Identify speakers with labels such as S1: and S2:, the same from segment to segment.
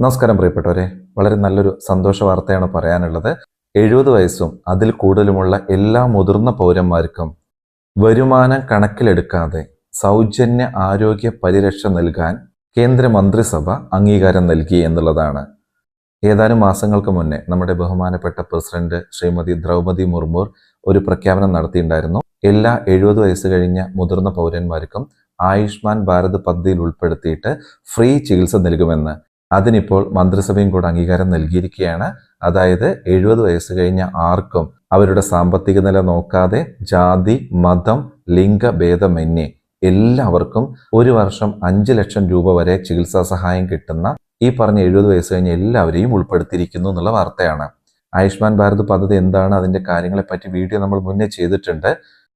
S1: നമസ്കാരം പ്രിയപ്പെട്ടവരെ. വളരെ നല്ലൊരു സന്തോഷ വാർത്തയാണ് പറയാനുള്ളത്. എഴുപത് വയസ്സും അതിൽ കൂടുതലുമുള്ള എല്ലാ മുതിർന്ന പൗരന്മാർക്കും വരുമാനം കണക്കിലെടുക്കാതെ സൗജന്യ ആരോഗ്യ പരിരക്ഷ നൽകാൻ കേന്ദ്ര മന്ത്രിസഭ അംഗീകാരം നൽകി എന്നുള്ളതാണ്. ഏതാനും മാസങ്ങൾക്ക് മുന്നേ നമ്മുടെ ബഹുമാനപ്പെട്ട പ്രസിഡന്റ് ശ്രീമതി ദ്രൗപദി മുർമുർ ഒരു പ്രഖ്യാപനം നടത്തിയിട്ടുണ്ടായിരുന്നു. എല്ലാ എഴുപത് വയസ്സ് കഴിഞ്ഞ മുതിർന്ന പൗരന്മാർക്കും ആയുഷ്മാൻ ഭാരത് പദ്ധതിയിൽ ഉൾപ്പെടുത്തിയിട്ട് ഫ്രീ ചികിത്സ നൽകുമെന്ന് അതിനിപ്പോൾ മന്ത്രിസഭയും കൂടെ അംഗീകാരം നൽകിയിരിക്കുകയാണ്. അതായത് എഴുപത് വയസ്സ് കഴിഞ്ഞ ആർക്കും അവരുടെ സാമ്പത്തിക നില നോക്കാതെ ജാതി മതം ലിംഗഭേദമന്യേ എല്ലാവർക്കും ഒരു വർഷം അഞ്ച് ലക്ഷം രൂപ വരെ ചികിത്സാ സഹായം കിട്ടുന്ന ഈ പറഞ്ഞ എഴുപത് വയസ്സ് കഴിഞ്ഞ എല്ലാവരെയും ഉൾപ്പെടുത്തിയിരിക്കുന്നു എന്നുള്ള വാർത്തയാണ്. ആയുഷ്മാൻ ഭാരത് പദ്ധതി എന്താണ് അതിന്റെ കാര്യങ്ങളെപ്പറ്റി വീഡിയോ നമ്മൾ മുന്നേ ചെയ്തിട്ടുണ്ട്.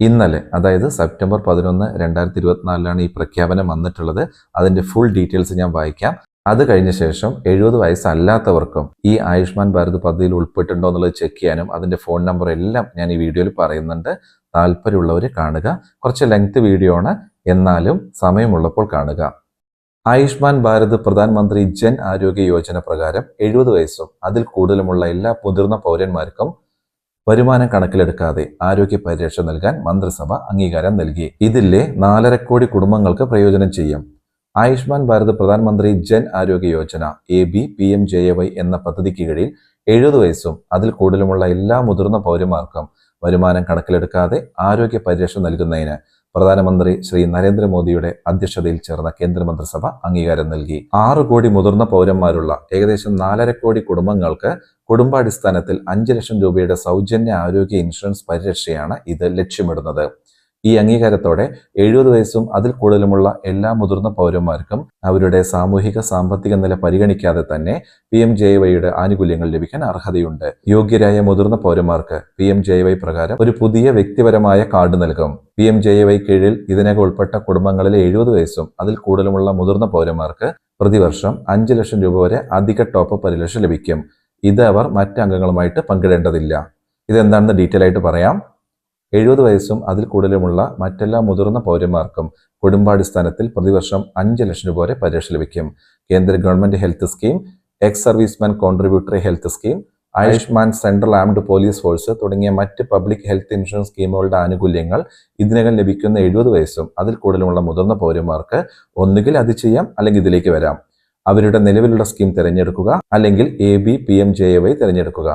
S1: ഇന്നലെ അതായത് സെപ്റ്റംബർ പതിനൊന്ന് രണ്ടായിരത്തി ഇരുപത്തിനാലിലാണ് ഈ പ്രഖ്യാപനം വന്നിട്ടുള്ളത്. അതിന്റെ ഫുൾ ഡീറ്റെയിൽസ് ഞാൻ വായിക്കാം. അത് കഴിഞ്ഞ ശേഷം എഴുപത് വയസ്സല്ലാത്തവർക്കും ഈ ആയുഷ്മാൻ ഭാരത് പദ്ധതിയിൽ ഉൾപ്പെട്ടുണ്ടോ എന്നുള്ളത് ചെക്ക് ചെയ്യാനും അതിന്റെ ഫോൺ നമ്പർ എല്ലാം ഞാൻ ഈ വീഡിയോയിൽ പറയുന്നുണ്ട്. താല്പര്യമുള്ളവർ കാണുക. കുറച്ച് ലെങ്ത് വീഡിയോ ആണ്. എന്നാലും സമയമുള്ളപ്പോൾ കാണുക. ആയുഷ്മാൻ ഭാരത് പ്രധാനമന്ത്രി ജൻ ആരോഗ്യ യോജന പ്രകാരം എഴുപത് വയസ്സും അതിൽ കൂടുതലുമുള്ള എല്ലാ മുതിർന്ന പൗരന്മാർക്കും വരുമാനം കണക്കിലെടുക്കാതെ ആരോഗ്യ പരിരക്ഷ നൽകാൻ മന്ത്രിസഭ അംഗീകാരം നൽകി. ഇതിലെ നാലര കോടി കുടുംബങ്ങൾക്ക് പ്രയോജനം ചെയ്യും. ആയുഷ്മാൻ ഭാരത് പ്രധാനമന്ത്രി Jan Arogya Yojana A B P M J A Y എന്ന പദ്ധതിക്ക് കീഴിൽ എഴുപത് വയസ്സും അതിൽ കൂടുതലുമുള്ള എല്ലാ മുതിർന്ന പൗരന്മാർക്കും വരുമാനം കണക്കിലെടുക്കാതെ ആരോഗ്യ പരിരക്ഷ നൽകുന്നതിന് പ്രധാനമന്ത്രി ശ്രീ നരേന്ദ്രമോദിയുടെ അധ്യക്ഷതയിൽ ചേർന്ന കേന്ദ്രമന്ത്രിസഭ അംഗീകാരം നൽകി. ആറ് കോടി മുതിർന്ന പൗരന്മാരുള്ള ഏകദേശം നാലര കോടി കുടുംബങ്ങൾക്ക് കുടുംബാടിസ്ഥാനത്തിൽ അഞ്ച് ലക്ഷം രൂപയുടെ സൗജന്യ ആരോഗ്യ ഇൻഷുറൻസ് പരിരക്ഷയാണ് ഇത് ലക്ഷ്യമിടുന്നത്. ഈ അംഗീകാരത്തോടെ എഴുപത് വയസ്സും അതിൽ കൂടുതലുമുള്ള എല്ലാ മുതിർന്ന പൗരന്മാർക്കും അവരുടെ സാമൂഹിക സാമ്പത്തിക നില പരിഗണിക്കാതെ തന്നെ പി എം ജെ വൈയുടെ ആനുകൂല്യങ്ങൾ ലഭിക്കാൻ അർഹതയുണ്ട്. യോഗ്യരായ മുതിർന്ന പൗരന്മാർക്ക് പി എം ജെ വൈ പ്രകാരം ഒരു പുതിയ വ്യക്തിപരമായ കാർഡ് നൽകും. പി എം ജെ വൈ കീഴിൽ ഇതിനകം ഉൾപ്പെട്ട കുടുംബങ്ങളിലെ എഴുപത് വയസ്സും അതിൽ കൂടുതലുമുള്ള മുതിർന്ന പൗരന്മാർക്ക് പ്രതിവർഷം അഞ്ച് ലക്ഷം രൂപ വരെ അധിക ടോപ്പ് പരിരക്ഷ ലഭിക്കും. ഇത് അവർ മറ്റ് അംഗങ്ങളുമായിട്ട് പങ്കിടേണ്ടതില്ല. ഇതെന്താണെന്ന് ഡീറ്റെയിൽ ആയിട്ട് പറയാം. എഴുപത് വയസ്സും അതിൽ കൂടുതലുമുള്ള മറ്റെല്ലാ മുതിർന്ന പൗരന്മാർക്കും കുടുംബാടിസ്ഥാനത്തിൽ പ്രതിവർഷം അഞ്ച് ലക്ഷം രൂപ വരെ പരിരക്ഷ ലഭിക്കും. കേന്ദ്ര government health scheme ex serviceman contributory health scheme Ayushman central armed police force തുടങ്ങിയ മറ്റ് പബ്ലിക് ഹെൽത്ത് ഇൻഷുറൻസ് സ്കീമുകളുടെ ആനുകൂല്യങ്ങൾ ഇതിനകം ലഭിക്കുന്ന എഴുപത് വയസ്സും അതിൽ കൂടുതലുമുള്ള മുതിർന്ന പൗരന്മാർക്ക് ഒന്നുകിൽ അത് ചെയ്യാം അല്ലെങ്കിൽ ഇതിലേക്ക് വരാം. അവരുടെ നിലവിലുള്ള സ്കീം തിരഞ്ഞെടുക്കുക അല്ലെങ്കിൽ A B P M J Y തിരഞ്ഞെടുക്കുക.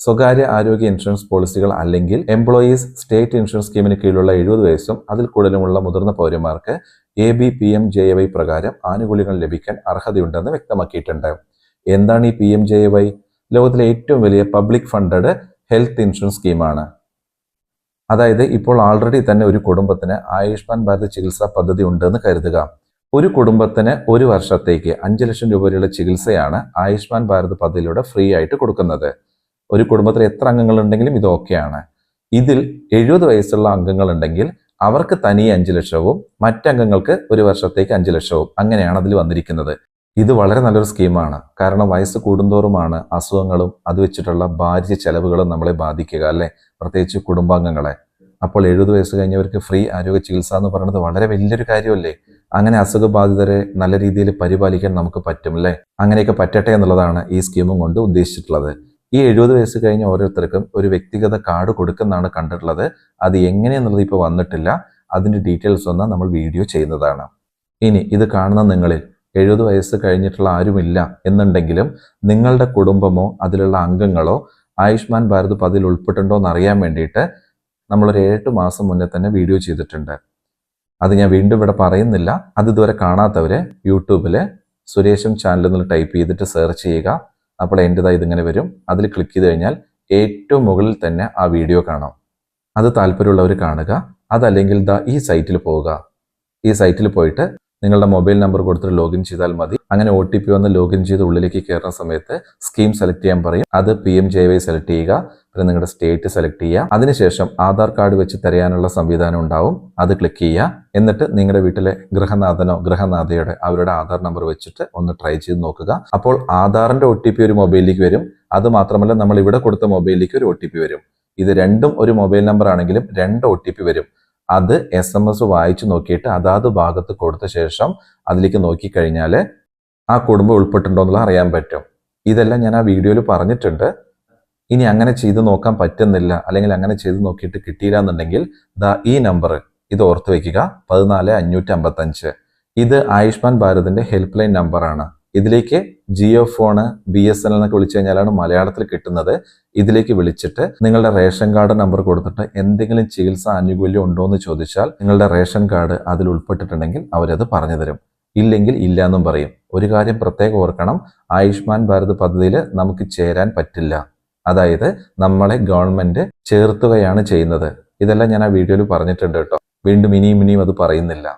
S1: സ്വകാര്യ ആരോഗ്യ ഇൻഷുറൻസ് പോളിസികൾ അല്ലെങ്കിൽ എംപ്ലോയീസ് സ്റ്റേറ്റ് ഇൻഷുറൻസ് സ്കീമിന് കീഴിലുള്ള എഴുപത് വയസ്സും അതിൽ കൂടുതലുമുള്ള മുതിർന്ന പൗരന്മാർക്ക് A B P M J Y പ്രകാരം ആനുകൂല്യങ്ങൾ ലഭിക്കാൻ അർഹതയുണ്ടെന്ന് വ്യക്തമാക്കിയിട്ടുണ്ട്. എന്താണ് ഈ പി എം ജെ വൈ ലോകത്തിലെ ഏറ്റവും വലിയ പബ്ലിക് ഫണ്ടഡ് ഹെൽത്ത് ഇൻഷുറൻസ് സ്കീമാണ് അതായത് ഇപ്പോൾ ആൾറെഡി തന്നെ ഒരു കുടുംബത്തിന് ആയുഷ്മാൻ ഭാരത് ചികിത്സാ പദ്ധതി ഉണ്ടെന്ന് കരുതുക. ഒരു കുടുംബത്തിന് ഒരു വർഷത്തേക്ക് അഞ്ച് ലക്ഷം രൂപ വരെയുള്ള ചികിത്സയാണ് ആയുഷ്മാൻ ഭാരത് പദ്ധതിയിലൂടെ ഫ്രീ ആയിട്ട് കൊടുക്കുന്നത്. ഒരു കുടുംബത്തിൽ എത്ര അംഗങ്ങളുണ്ടെങ്കിലും ഇത് ഓക്കെയാണ്. ഇതിൽ എഴുപത് വയസ്സുള്ള അംഗങ്ങളുണ്ടെങ്കിൽ അവർക്ക് തനിയെ അഞ്ച് ലക്ഷവും മറ്റംഗങ്ങൾക്ക് ഒരു വർഷത്തേക്ക് അഞ്ച് ലക്ഷവും അങ്ങനെയാണ് അതിൽ വന്നിരിക്കുന്നത്. ഇത് വളരെ നല്ലൊരു സ്കീമാണ്. കാരണം വയസ്സ് കൂടുന്തോറുമാണ് അസുഖങ്ങളും അത് വെച്ചിട്ടുള്ള ഭാര്യ ചെലവുകളും നമ്മളെ ബാധിക്കുക അല്ലെ? പ്രത്യേകിച്ച് കുടുംബാംഗങ്ങളെ. അപ്പോൾ എഴുപത് വയസ്സ് കഴിഞ്ഞവർക്ക് ഫ്രീ ആരോഗ്യ ചികിത്സ എന്ന് പറയുന്നത് വളരെ വലിയൊരു കാര്യമല്ലേ? അങ്ങനെ അസുഖബാധിതരെ നല്ല രീതിയിൽ പരിപാലിക്കാൻ നമുക്ക് പറ്റും അല്ലേ? അങ്ങനെയൊക്കെ പറ്റട്ടെ എന്നുള്ളതാണ് ഈ സ്കീമും കൊണ്ട് ഉദ്ദേശിച്ചിട്ടുള്ളത്. ഈ എഴുപത് വയസ്സ് കഴിഞ്ഞ ഓരോരുത്തർക്കും ഒരു വ്യക്തിഗത കാർഡ് കൊടുക്കുന്നതാണ് കണ്ടിട്ടുള്ളത്. അത് എങ്ങനെയെന്നുള്ളത് ഇപ്പോൾ വന്നിട്ടില്ല. അതിന്റെ ഡീറ്റെയിൽസ് ഒന്ന് നമ്മൾ വീഡിയോ ചെയ്യുന്നതാണ്. ഇനി ഇത് കാണുന്ന നിങ്ങളിൽ എഴുപത് വയസ്സ് കഴിഞ്ഞിട്ടുള്ള ആരുമില്ല എന്നുണ്ടെങ്കിലും നിങ്ങളുടെ കുടുംബമോ അതിലുള്ള അംഗങ്ങളോ ആയുഷ്മാൻ ഭാരത് പതിൽ ഉൾപ്പെട്ടുണ്ടോ എന്ന് അറിയാൻ വേണ്ടിയിട്ട് നമ്മളൊരു ഏഴ് മാസം മുന്നേ തന്നെ വീഡിയോ ചെയ്തിട്ടുണ്ട്. അത് ഞാൻ വീണ്ടും ഇവിടെ പറയുന്നില്ല. അത് ഇതുവരെ കാണാത്തവർ യൂട്യൂബിൽ സുരേഷം ചാനൽ എന്ന് ടൈപ്പ് ചെയ്തിട്ട് സെർച്ച് ചെയ്യുക. അപ്പോൾ എന്റെതായി ഇതിങ്ങനെ വരും. അതിൽ ക്ലിക്ക് ചെയ്ത് കഴിഞ്ഞാൽ ഏറ്റവും മുകളിൽ തന്നെ ആ വീഡിയോ കാണാം. അത് താല്പര്യമുള്ളവർ കാണുക. അതല്ലെങ്കിൽ ദാ ഈ സൈറ്റിൽ പോവുക. ഈ സൈറ്റിൽ പോയിട്ട് നിങ്ങളുടെ മൊബൈൽ നമ്പർ കൊടുത്തിട്ട് ലോഗിൻ ചെയ്താൽ മതി. അങ്ങനെ ഒ ടി പി വന്ന് ലോഗിൻ ചെയ്ത് ഉള്ളിലേക്ക് കയറുന്ന സമയത്ത് സ്കീം സെലക്ട് ചെയ്യാൻ പറയും. അത് P M J Y select ചെയ്യുക. പിന്നെ നിങ്ങളുടെ സ്റ്റേറ്റ് സെലക്ട് ചെയ്യുക. അതിനുശേഷം ആധാർ കാർഡ് വെച്ച് തരയാനുള്ള സംവിധാനം ഉണ്ടാവും. അത് ക്ലിക്ക് ചെയ്യുക. എന്നിട്ട് നിങ്ങളുടെ വീട്ടിലെ ഗൃഹനാഥനോ ഗൃഹനാഥയുടെ അവരുടെ ആധാർ നമ്പർ വെച്ചിട്ട് ഒന്ന് ട്രൈ ചെയ്ത് നോക്കുക. അപ്പോൾ ആധാറിന്റെ ഒ ടി പി ഒരു മൊബൈലിലേക്ക് വരും. അത് മാത്രമല്ല നമ്മൾ ഇവിടെ കൊടുത്ത മൊബൈലിലേക്ക് ഒരു ഒ ടി പി വരും. ഇത് രണ്ടും ഒരു മൊബൈൽ നമ്പർ ആണെങ്കിലും രണ്ട് ഒ ടി പി വരും. അത് എസ് എം എസ് വായിച്ചു നോക്കിയിട്ട് അതാത് ഭാഗത്ത് കൊടുത്ത ശേഷം അതിലേക്ക് നോക്കിക്കഴിഞ്ഞാൽ ആ കുടുംബം ഉൾപ്പെട്ടിട്ടുണ്ടോ എന്നുള്ളത് അറിയാൻ പറ്റും. ഇതെല്ലാം ഞാൻ ആ വീഡിയോയിൽ പറഞ്ഞിട്ടുണ്ട്. ഇനി അങ്ങനെ ചെയ്ത് നോക്കാൻ പറ്റുന്നില്ല അല്ലെങ്കിൽ അങ്ങനെ ചെയ്ത് നോക്കിയിട്ട് കിട്ടിയില്ല എന്നുണ്ടെങ്കിൽ ദാ ഈ നമ്പർ ഇത് ഓർത്ത് വെക്കുക. പതിനാല് അഞ്ഞൂറ്റി അമ്പത്തഞ്ച്. ഇത് ആയുഷ്മാൻ ഭാരതിന്റെ ഹെൽപ്പ് ലൈൻ നമ്പറാണ് ഇതിലേക്ക് Jio phone B S N L എന്നൊക്കെ വിളിച്ചു കഴിഞ്ഞാലാണ് മലയാളത്തിൽ കിട്ടുന്നത്. ഇതിലേക്ക് വിളിച്ചിട്ട് നിങ്ങളുടെ റേഷൻ കാർഡ് നമ്പർ കൊടുത്തിട്ട് എന്തെങ്കിലും ചികിത്സ ആനുകൂല്യം ഉണ്ടോ എന്ന് ചോദിച്ചാൽ നിങ്ങളുടെ റേഷൻ കാർഡ് അതിൽ ഉൾപ്പെട്ടിട്ടുണ്ടെങ്കിൽ അവരത് പറഞ്ഞു തരും. ഇല്ലെങ്കിൽ ഇല്ല എന്നും പറയും. ഒരു കാര്യം പ്രത്യേകം ഓർക്കണം. ആയുഷ്മാൻ ഭാരത് പദ്ധതിയിൽ നമുക്ക് ചേരാൻ പറ്റില്ല. അതായത് നമ്മളെ ഗവൺമെന്റ് ചേർത്തുകയാണ് ചെയ്യുന്നത്. ഇതെല്ലാം ഞാൻ ആ വീഡിയോയിൽ പറഞ്ഞിട്ടുണ്ട് കേട്ടോ. വീണ്ടും ഇനിയും ഇനിയും അത് പറയുന്നില്ല.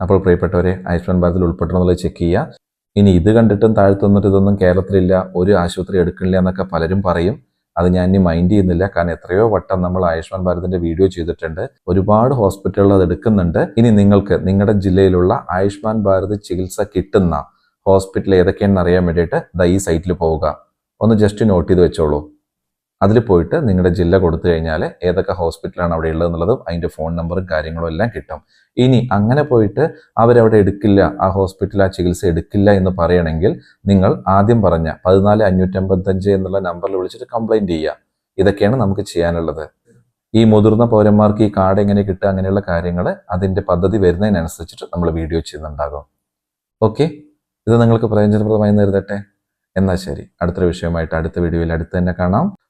S1: അപ്പോൾ പ്രിയപ്പെട്ടവരെ ആയുഷ്മാൻ ഭാരതിൽ ഉൾപ്പെട്ടിട്ടുള്ളത് ചെക്ക് ചെയ്യുക. ഇനി ഇത് കണ്ടിട്ടും താഴ്ത്തുന്നിട്ട് ഇതൊന്നും കേരളത്തിലില്ല ഒരു ആശുപത്രി എടുക്കണില്ല എന്നൊക്കെ പലരും പറയും. അത് ഞാൻ ഇനി മൈൻഡ് ചെയ്യുന്നില്ല. കാരണം എത്രയോ വട്ടം നമ്മൾ ആയുഷ്മാൻ ഭാരതിന്റെ വീഡിയോ ചെയ്തിട്ടുണ്ട്. ഒരുപാട് ഹോസ്പിറ്റലുകൾ അത് എടുക്കുന്നുണ്ട്. ഇനി നിങ്ങൾക്ക് നിങ്ങളുടെ ജില്ലയിലുള്ള ആയുഷ്മാൻ ഭാരത് ചികിത്സ കിട്ടുന്ന ഹോസ്പിറ്റൽ ഏതൊക്കെയാണെന്ന് അറിയാൻ വേണ്ടിയിട്ട് ദാ ഈ സൈറ്റിൽ പോവുക. ഒന്ന് ജസ്റ്റ് നോട്ട് ചെയ്ത് വെച്ചോളൂ. അതിൽ പോയിട്ട് നിങ്ങളുടെ ജില്ല കൊടുത്തു കഴിഞ്ഞാൽ ഏതൊക്കെ ഹോസ്പിറ്റലാണ് അവിടെ ഉള്ളതെന്നുള്ളതും അതിന്റെ ഫോൺ നമ്പറും കാര്യങ്ങളും എല്ലാം കിട്ടും. ഇനി അങ്ങനെ പോയിട്ട് അവരവിടെ എടുക്കില്ല ആ ഹോസ്പിറ്റൽ ആ ചികിത്സ എടുക്കില്ല എന്ന് പറയണമെങ്കിൽ നിങ്ങൾ ആദ്യം പറഞ്ഞ പതിനാല് അഞ്ഞൂറ്റമ്പത്തഞ്ച് എന്നുള്ള നമ്പറിൽ വിളിച്ചിട്ട് കംപ്ലൈന്റ് ചെയ്യുക. ഇതൊക്കെയാണ് നമുക്ക് ചെയ്യാനുള്ളത്. ഈ മുതിർന്ന പൗരന്മാർക്ക് ഈ കാർഡ് എങ്ങനെ കിട്ടുക അങ്ങനെയുള്ള കാര്യങ്ങൾ അതിന്റെ പദ്ധതി വരുന്നതിനനുസരിച്ചിട്ട് നമ്മൾ വീഡിയോ ചെയ്യുന്നുണ്ടാകും. ഓക്കെ? ഇത് നിങ്ങൾക്ക് പ്രയോജനപ്രദമായി നേരിടട്ടെ എന്നാൽ ശരി. അടുത്തൊരു വിഷയമായിട്ട് അടുത്ത വീഡിയോയിൽ അടുത്ത് തന്നെ കാണാം.